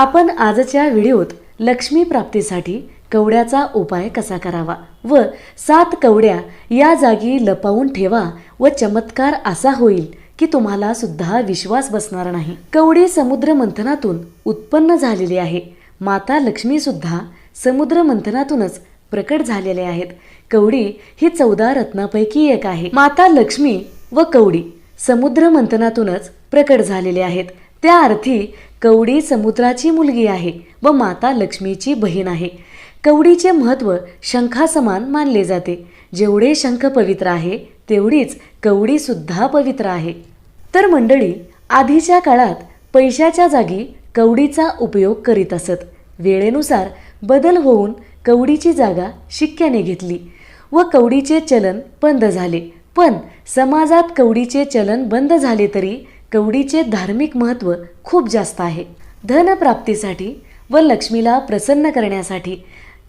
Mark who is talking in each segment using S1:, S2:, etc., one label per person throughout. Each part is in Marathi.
S1: आपण आजच्या व्हिडिओत लक्ष्मी प्राप्तीसाठी कवड्याचा उपाय कसा करावा व सात कवड्या या जागी लपवून ठेवा व चमत्कार असा होईल की तुम्हाला सुद्धा विश्वास बसणार नाही. कवडी समुद्र मंथनातून उत्पन्न झालेली आहे. माता लक्ष्मी सुद्धा समुद्र मंथनातूनच प्रकट झालेले आहेत. कवडी ही चौदा रत्नापैकी एक आहे. माता लक्ष्मी व कवडी समुद्र मंथनातूनच प्रकट झालेले आहेत. त्या अर्थी कवडी समुद्राची मुलगी आहे व माता लक्ष्मीची बहीण आहे. कवडीचे महत्त्व शंखासमान मानले जाते. जेवढे शंख पवित्र आहे तेवढीच कवडीसुद्धा पवित्र आहे. तर मंडळी आधीच्या काळात पैशाच्या जागी कवडीचा उपयोग करीत असत. वेळेनुसार बदल होऊन कवडीची जागा शिक्क्याने घेतली व कवडीचे चलन बंद झाले. पण समाजात कवडीचे चलन बंद झाले तरी कवडीचे धार्मिक महत्त्व खूप जास्त आहे. धनप्राप्तीसाठी व लक्ष्मीला प्रसन्न करण्यासाठी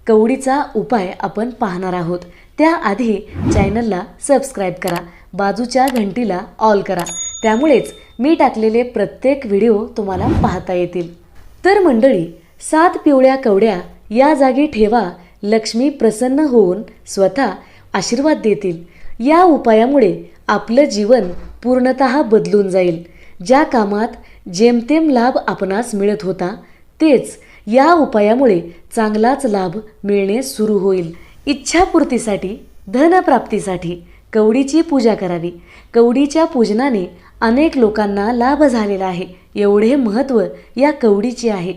S1: कवडीचा उपाय आपण पाहणार आहोत. त्याआधी चॅनलला सबस्क्राईब करा बाजूच्या घंटीला ऑल करा. त्यामुळेच मी टाकलेले प्रत्येक व्हिडिओ तुम्हाला पाहता येतील. तर मंडळी सात पिवळ्या कवड्या या जागी ठेवा लक्ष्मी प्रसन्न होऊन स्वतः आशीर्वाद देतील. या उपायामुळे आपलं जीवन पूर्णत बदलून जाईल. ज्या कामात जेमतेम लाभ आपणास मिळत होता तेच या उपायामुळे चांगलाच लाभ मिळणे सुरू होईल. इच्छापूर्तीसाठी धनप्राप्तीसाठी कवडीची पूजा करावी. कवडीच्या पूजनाने अनेक लोकांना लाभ झालेला आहे. एवढे महत्त्व या कवडीचे आहे.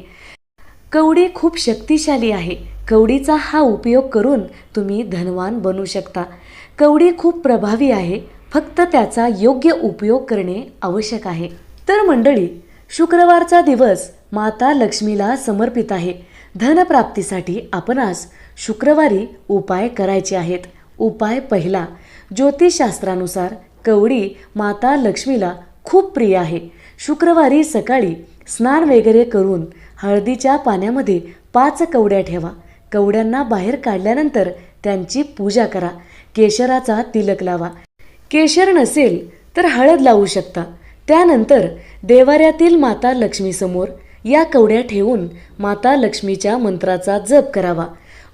S1: कवडी खूप शक्तिशाली आहे. कवडीचा हा उपयोग करून तुम्ही धनवान बनू शकता. कवडी खूप प्रभावी आहे. फक्त त्याचा योग्य उपयोग करणे आवश्यक आहे. तर मंडळी शुक्रवारचा दिवस माता लक्ष्मीला समर्पित आहे. धनप्राप्तीसाठी आपण आज शुक्रवारी उपाय करायचे आहेत. उपाय पहिला ज्योतिषशास्त्रानुसार कवडी माता लक्ष्मीला खूप प्रिय आहे. शुक्रवारी सकाळी स्नान वगैरे करून हळदीच्या पाण्यामध्ये पाच कवड्या ठेवा. कवड्यांना बाहेर काढल्यानंतर त्यांची पूजा करा. केशराचा तिलक लावा. केशर नसेल तर हळद लावू शकता. त्यानंतर देवाऱ्यातील माता लक्ष्मीसमोर या कवड्या ठेवून माता लक्ष्मीच्या मंत्राचा जप करावा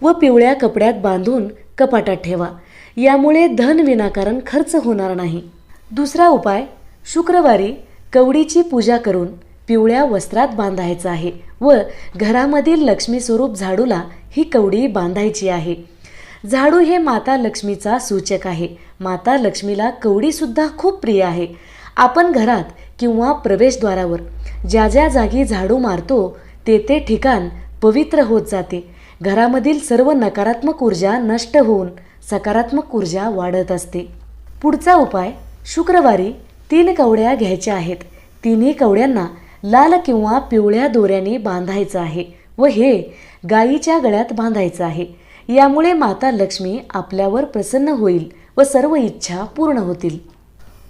S1: व पिवळ्या कपड्यात बांधून कपाटात ठेवा. यामुळे धन विनाकारण खर्च होणार नाही. दुसरा उपाय शुक्रवारी कवडीची पूजा करून पिवळ्या वस्त्रात बांधायचं आहे व घरामधील लक्ष्मी स्वरूप झाडूला ही कवडी बांधायची आहे. झाडू हे माता लक्ष्मीचा सूचक आहे. माता लक्ष्मीला कवडीसुद्धा खूप प्रिय आहे. आपण घरात किंवा प्रवेशद्वारावर ज्या ज्या जागी झाडू मारतो ते ते ठिकाण पवित्र होत जाते. घरामधील सर्व नकारात्मक ऊर्जा नष्ट होऊन सकारात्मक ऊर्जा वाढत असते. पुढचा उपाय शुक्रवारी तीन कवड्या घ्यायच्या आहेत. तिन्ही कवड्यांना लाल किंवा पिवळ्या दोऱ्याने बांधायचं आहे व हे गायीच्या गळ्यात बांधायचं आहे. यामुळे माता लक्ष्मी आपल्यावर प्रसन्न होईल व सर्व इच्छा पूर्ण होतील.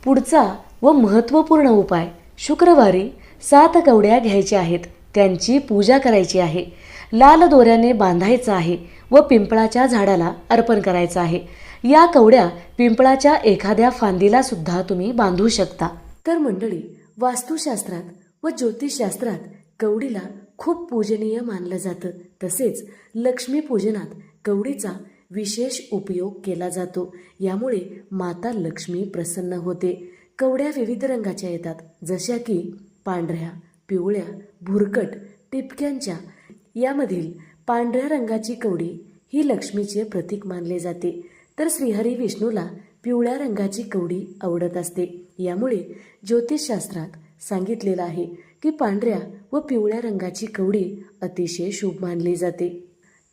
S1: पुढचा व महत्त्वपूर्ण उपाय शुक्रवारी सात कवड्या घ्यायच्या आहेत. त्यांची पूजा करायची आहे. लाल दोऱ्याने बांधायचं आहे व पिंपळाच्या झाडाला अर्पण करायचं आहे. या कवड्या पिंपळाच्या एखाद्या फांदीला सुद्धा तुम्ही बांधू शकता. तर मंडळी वास्तुशास्त्रात व ज्योतिषशास्त्रात कवडीला खूप पूजनीय मानलं जातं. तसेच लक्ष्मीपूजनात कवडीचा विशेष उपयोग केला जातो. यामुळे माता लक्ष्मी प्रसन्न होते. कवड्या विविध रंगाच्या येतात. जशा की पांढऱ्या पिवळ्या भुरकट टिपक्यांच्या. यामधील पांढऱ्या रंगाची कवडी ही लक्ष्मीचे प्रतीक मानले जाते. तर श्रीहरी विष्णूला पिवळ्या रंगाची कवडी आवडत असते. यामुळे ज्योतिषशास्त्रात सांगितलेलं आहे की पांढऱ्या व पिवळ्या रंगाची कवडी अतिशय शुभ मानली जाते.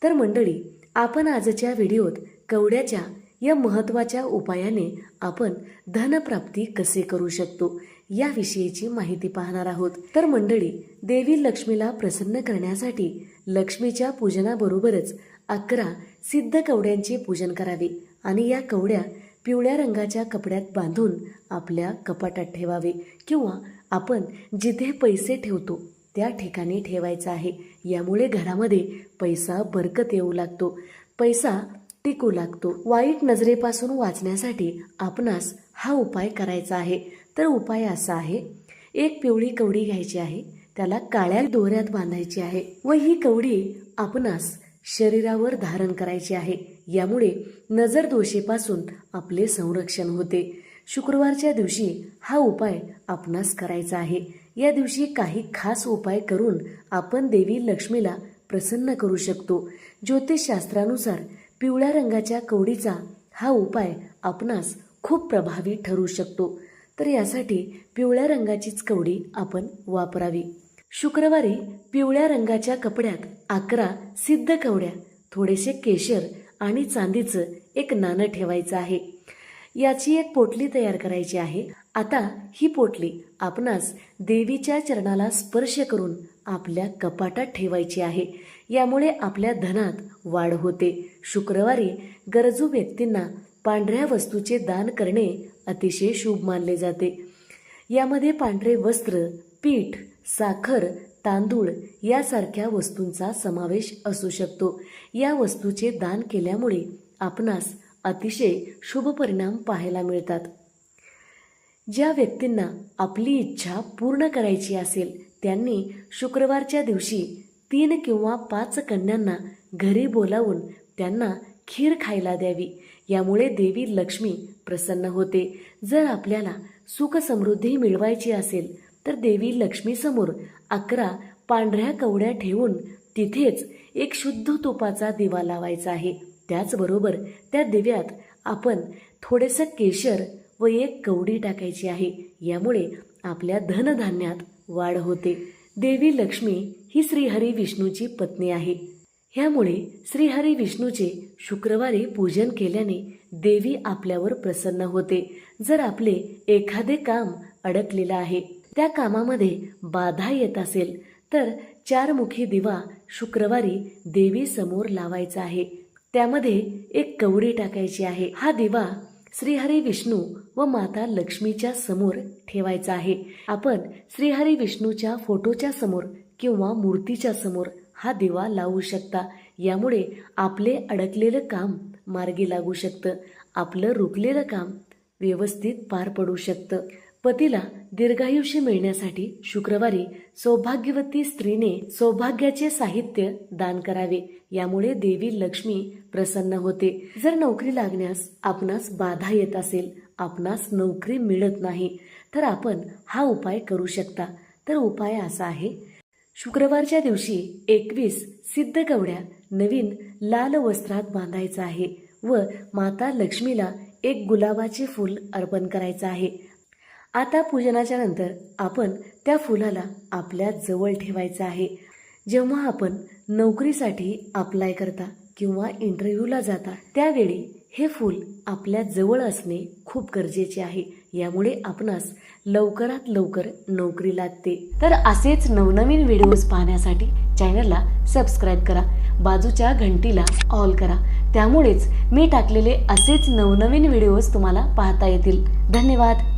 S1: तर मंडळी आपण आजच्या व्हिडिओत कवड्याच्या या महत्त्वाच्या उपायाने आपण धनप्राप्ती कसे करू शकतो याविषयीची माहिती पाहणार आहोत. तर मंडळी देवी लक्ष्मीला प्रसन्न करण्यासाठी लक्ष्मीच्या पूजनाबरोबरच अकरा सिद्ध कवड्यांचे पूजन करावे आणि या कवड्या पिवळ्या रंगाच्या कपड्यात बांधून आपल्या कपाटात ठेवावे किंवा आपण जिथे पैसे ठेवतो त्या ठिकाणी ठेवायचा आहे. यामुळे घरामध्ये पैसा बरकत येऊ लागतो. पैसा टिकू लागतो. वाईट नजरेपासून वाचण्यासाठी आपणास हा उपाय करायचा आहे. तर उपाय असा आहे एक पिवळी कवडी घ्यायची आहे त्याला काळ्या दोऱ्यात बांधायची आहे व ही कवडी आपणास शरीरावर धारण करायची आहे. यामुळे नजर दोषेपासून आपले संरक्षण होते. शुक्रवारच्या दिवशी हा उपाय आपणास करायचा आहे. या दिवशी काही खास उपाय करून आपण देवी लक्ष्मीला प्रसन्न करू शकतो. ज्योतिषशास्त्रानुसार पिवळ्या रंगाच्या कवडीचा हा उपाय आपणास खूप प्रभावी ठरू शकतो. तर यासाठी पिवळ्या रंगाचीच कवडी आपण वापरावी. शुक्रवारी पिवळ्या रंगाच्या कपड्यात अकरा सिद्ध कवड्या थोडेसे केशर आणि चांदीचं एक नाणं ठेवायचं आहे. याची एक पोटली तयार करायची आहे. आता ही पोटली आपणास देवीच्या चरणाला स्पर्श करून आपल्या कपाटात ठेवायची आहे. यामुळे आपल्या धनात वाढ होते. शुक्रवारी गरजू व्यक्तींना पांढऱ्या वस्तूचे दान करणे अतिशय शुभ मानले जाते. यामध्ये पांढरे वस्त्र पीठ साखर तांदूळ यासारख्या वस्तूंचा समावेश असू शकतो. या वस्तूचे दान केल्यामुळे आपणास अतिशय शुभ परिणाम पाहायला मिळतात. ज्या व्यक्तींना आपली इच्छा पूर्ण करायची असेल त्यांनी शुक्रवारच्या दिवशी तीन किंवा पाच कन्यांना घरी बोलावून त्यांना खीर खायला द्यावी. यामुळे देवी लक्ष्मी प्रसन्न होते. जर आपल्याला सुखसमृद्धी मिळवायची असेल तर देवी लक्ष्मीसमोर अकरा पांढऱ्या कवड्या ठेवून तिथेच एक शुद्ध तुपाचा दिवा लावायचा आहे. त्याचबरोबर त्या दिव्यात आपण थोडेसं केशर व एक कवडी टाकायची आहे. यामुळे आपल्या धनधान्यात वाढ होते. देवी लक्ष्मी ही श्रीहरी विष्णूची पत्नी आहे. ह्यामुळे श्रीहरी विष्णूचे शुक्रवारी पूजन केल्याने देवी आपल्यावर प्रसन्न होते. जर आपले एखादे काम अडकलेलं आहे त्या कामामध्ये बाधा येत असेल तर चारमुखी दिवा शुक्रवारी देवी समोर लावायचा आहे. त्यामध्ये एक कवडी टाकायची आहे. हा दिवा श्रीहरी विष्णू व माता लक्ष्मीच्या समोर ठेवायचा आहे. आपण श्रीहरी विष्णूच्या फोटोच्या समोर किंवा मूर्तीच्या समोर हा दिवा लावू शकता. यामुळे आपले अडकलेलं काम मार्गी लागू शकतं. आपलं रुकलेलं काम व्यवस्थित पार पडू शकतं. पतीला दीर्घायुष्य मिळण्यासाठी शुक्रवारी सौभाग्यवती स्त्रीने सौभाग्याचे साहित्य दान करावे. यामुळे देवी लक्ष्मी प्रसन्न होते. जर नोकरी लागण्यास आपणास बाधा येत असेल आपणास नोकरी मिळत नाही तर आपण हा उपाय करू शकता. तर उपाय असा आहे शुक्रवारच्या दिवशी एकवीस सिद्ध कवड्या नवीन लाल वस्त्रात बांधायचा आहे व माता लक्ष्मीला एक गुलाबाचे फूल अर्पण करायचं आहे. आता पूजनाच्या नंतर आपण त्या फुलाला आपल्या जवळ ठेवायचं आहे. जेव्हा आपण नोकरीसाठी अप्लाय करता किंवा इंटरव्ह्यूला जाता त्यावेळी हे फूल आपल्या जवळ असणे खूप गरजेचे आहे. यामुळे आपणास लवकरात लवकर नोकरी लागते. तर असेच नवनवीन व्हिडिओज पाहण्यासाठी चॅनलला सबस्क्राईब करा. बाजूच्या घंटीला ऑल करा. त्यामुळेच मी टाकलेले असेच नवनवीन व्हिडिओज तुम्हाला पाहता येतील. धन्यवाद!